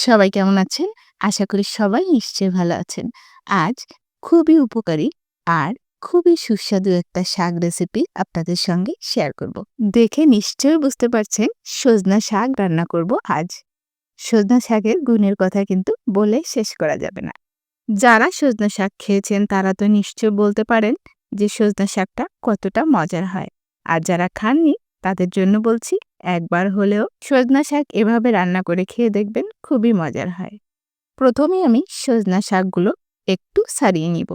সবাই কেমন আছেন? আশা করি সবাই নিশ্চয়ই ভালো আছেন। আজ খুবই উপকারী আর খুবই সুস্বাদু একটা শাক রেসিপি আপনাদের সঙ্গে শেয়ার করব। দেখে নিশ্চয়ই বুঝতে পারছেন সজনা শাক রান্না করব আজ। সজনা শাকের গুণের কথা কিন্তু বলে শেষ করা যাবে না। যারা সজনা শাক খেয়েছেন তারা তো নিশ্চয় বলতে পারেন যে সজনা শাকটা কতটা মজার হয়। আর যারা খাননি তাদের জন্য বলছি, একবার হলেও সজনা শাক এভাবে রান্না করে খেয়ে দেখবেন খুবই মজার হয়। প্রথমে আমি সজনা শাকগুলো একটু সারিয়ে নিব।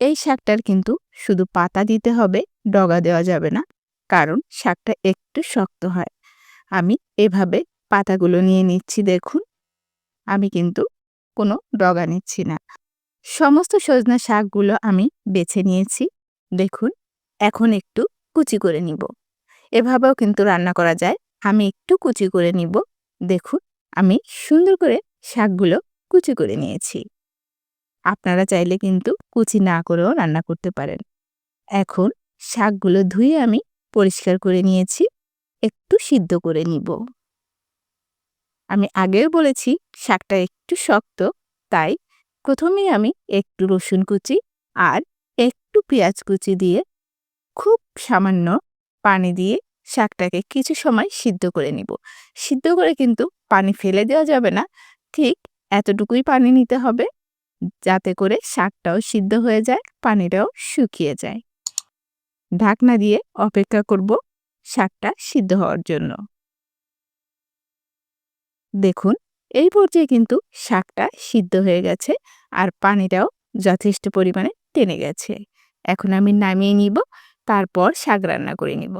এই শাকটার কিন্তু শুধু পাতা দিতে হবে, ডগা দেওয়া যাবে না, কারণ শাকটা একটু শক্ত হয়। আমি এভাবে পাতাগুলো নিয়ে নিচ্ছি দেখুন। আমি কিন্তু কোনো ডগা নিচ্ছি না। সমস্ত সজনা শাকগুলো আমি বেছে নিয়েছি। দেখুন, এখন একটু কুচি করে নিব। এভাবেও কিন্তু রান্না করা যায়। আমি একটু কুচি করে নিব। দেখুন, আমি সুন্দর করে শাকগুলো কুচি করে নিয়েছি। আপনারা চাইলে কিন্তু কুচি না করেও রান্না করতে পারেন। এখন শাকগুলো ধুয়ে আমি পরিষ্কার করে নিয়েছি। একটু সিদ্ধ করে নিব। আমি আগেও বলেছি, শাকটা একটু শক্ত, তাই প্রথমেই আমি একটু রসুন কুচি আর একটু পেঁয়াজ কুচি দিয়ে খুব সামান্য পানি দিয়ে শাকটাকে কিছু সময় সিদ্ধ করে নিব। সিদ্ধ করে কিন্তু পানি ফেলে দেওয়া যাবে না। ঠিক এতটুকুই পানি নিতে হবে যাতে করে শাকটাও সিদ্ধ হয়ে যায়, পানিটাও শুকিয়ে যায়। ঢাকনা দিয়ে অপেক্ষা করব শাকটা সিদ্ধ হওয়ার জন্য। দেখুন, এই পর্যায়ে কিন্তু শাকটা সিদ্ধ হয়ে গেছে আর পানিটাও যথেষ্ট পরিমাণে টেনে গেছে। এখন আমি নামিয়ে নিব তারপর শাক রান্না করে নিব।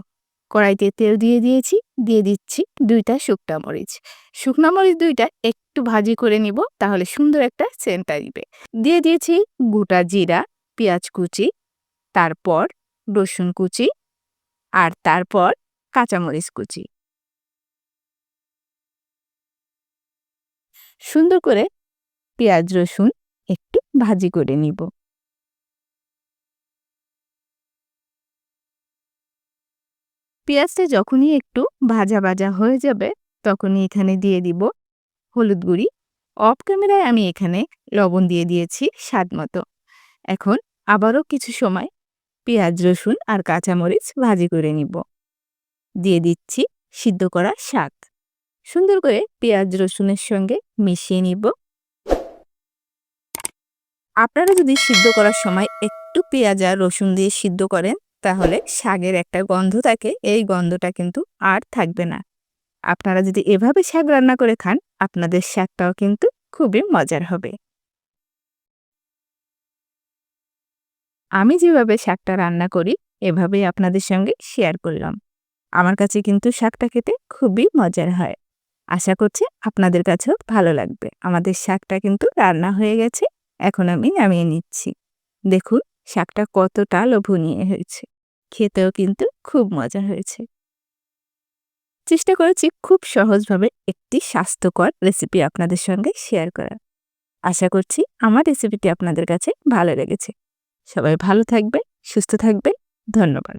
কড়াইতে তেল দিয়ে দিয়েছি, দিয়ে দিচ্ছি দুইটা শুকনা মরিচ। শুকনা মরিচ দুইটা একটু ভাজি করে নিব, তাহলে সুন্দর একটা সেন্ট আসবে। দিয়ে দিয়েছি গোটা জিরা, পেঁয়াজ কুচি, তারপর রসুন কুচি আর তারপর কাঁচামরিচ কুচি। সুন্দর করে পেঁয়াজ রসুন একটু ভাজি করে নিব। পেঁয়াজটা যখনই একটু ভাজা ভাজা হয়ে যাবে, তখনই এখানে দিয়ে দিব হলুদ গুঁড়ি। অফ ক্যামেরায় আমি এখানে লবণ দিয়ে দিয়েছি স্বাদ মতো। এখন আবারও কিছু সময় পেঁয়াজ, রসুন আর কাঁচামরিচ ভাজি করে নিব। দিয়ে দিচ্ছি সিদ্ধ করা শাক। সুন্দর করে পেঁয়াজ, রসুনের সঙ্গে মিশিয়ে নিব। আপনারা যদি সিদ্ধ করার সময় একটু পেঁয়াজ আর রসুন দিয়ে সিদ্ধ করেন তাহলে শাকের একটা গন্ধ থাকে, এই গন্ধটা কিন্তু আর থাকবে না। আপনারা যদি এভাবে শাক রান্না করে খান, আপনাদের শাকটাও কিন্তু খুবই মজার হবে। আমি যেভাবে শাকটা রান্না করি, এভাবেই আপনাদের সঙ্গে শেয়ার করলাম। আমার কাছে কিন্তু শাকটা খেতে খুবই মজার হয়। আশা করছি আপনাদের কাছেও ভালো লাগবে। আমাদের শাকটা কিন্তু রান্না হয়ে গেছে, এখন আমি নামিয়ে নিচ্ছি। দেখুন শাকটা কতটা লোভনীয় হয়েছে। খেতেও কিন্তু খুব মজা হয়েছে। চেষ্টা করেছি খুব সহজভাবে একটি স্বাস্থ্যকর রেসিপি আপনাদের সঙ্গে শেয়ার করা আশা করছি আমার রেসিপিটি আপনাদের কাছে ভালো লেগেছে। সবাই ভালো থাকবে সুস্থ থাকবে ধন্যবাদ।